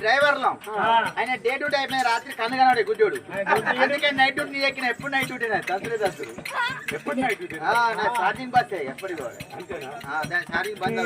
డ్రైవర్లం. ఆయన day duty అయిపోయిన రాత్రి కన్ను కనబడే గుడ్డోడు అందుకే నైట్ డ్యూటీ నీ ఎక్కిన ఎప్పుడు నైట్ డ్యూటీ దసరే దసరు ఎప్పుడు నైట్ డ్యూటీ? నా ఛార్జింగ్ బస్ ఎప్పటి కూడా దాని ఛార్జింగ్ బంద్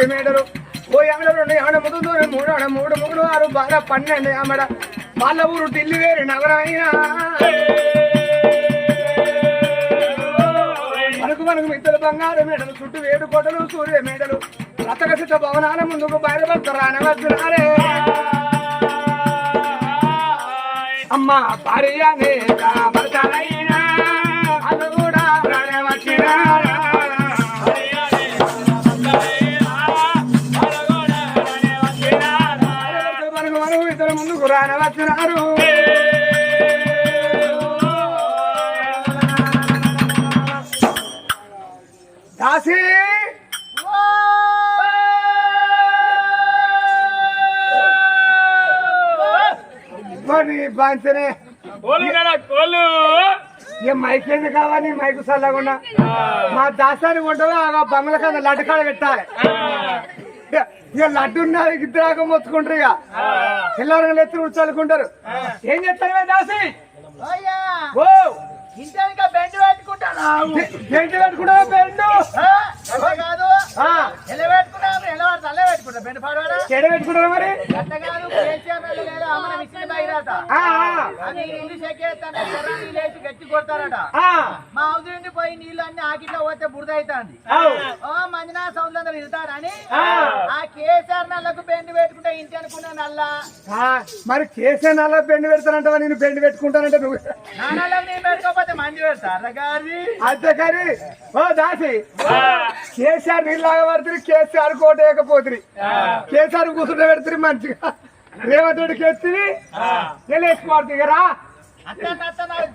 కూడా ఓ ఆమెడ రెండు ముందు మూడు ఆడ మూడు మూడు ఆరు బాగా పన్నెండు ఆమెడ వాళ్ళ ఊరు ఢిల్లీ వేరు నగరైనా మనకు మనకు మిత్రులు బంగారు మేడలు చుట్టూ వేడు కోటలు సూర్య మేడలు. రతకసిత భవనాల ముందుకు బయలుపడతారు రానవచ్చునారే అమ్మ భార్య నేత అది ఇద్దరు ముందుకు దాసి బాంచనే ఏ మైక్ ఎందుకు కావాలి? మైకు చల్లకుండా మా దాసానికి ఉంటుంది? ఆ బంగ్ల కింద లడ్డు కాడ పెట్టాలి. ఇక- లడ్డు ఉన్నది ఇద్దరాక మొత్తుకుంటారు ఇక. పిల్లలు ఎత్తులు చల్లుకుంటారు ఏం చేస్తారు దాసి? ఇంటానికి బెండ్ పెట్టుకుంటాను? బెండు కాదు? ఆ, ఎలా పెట్టుకున్నాము ఎలా పడితే అల్లే పెట్టుకుంటా బెండ్ పాడవాడా? చెడ పెట్టుకుంటారా మరి? అట్ట కాదు కేసీఆర్ లేదా అది ఇల్లు చెక్కేస్తాను లేచి గట్టి కొడతారట. ఆ, మా హౌస్ నుండి పోయి నీళ్ళు అన్ని ఆకిట్లో పోతే బురద అవుతుంది మందినా సౌందర్యం కేసీఆర్ నల్లకు బెండ్ పెట్టుకుంటే ఇంటి అనుకున్నా నల్ల. ఆ, మరి కేసే నల్ల బెండు పెడతానంటావా? నేను బెండు పెట్టుకుంటానంటే నువ్వు. నా నల్లకు నేను పెట్టుకోకపోతే మంది పెడతారు గారి? ఓ దాసి. కేసీఆర్ నీళ్ళగా పడుతుంది కేసీఆర్ కోట వేయకపోతుంది. కేసీఆర్ కూర్చుంటే పెడుతుంది మంచిగా. రేవంత్ రెడ్డికి ఎత్తి నేను నాకు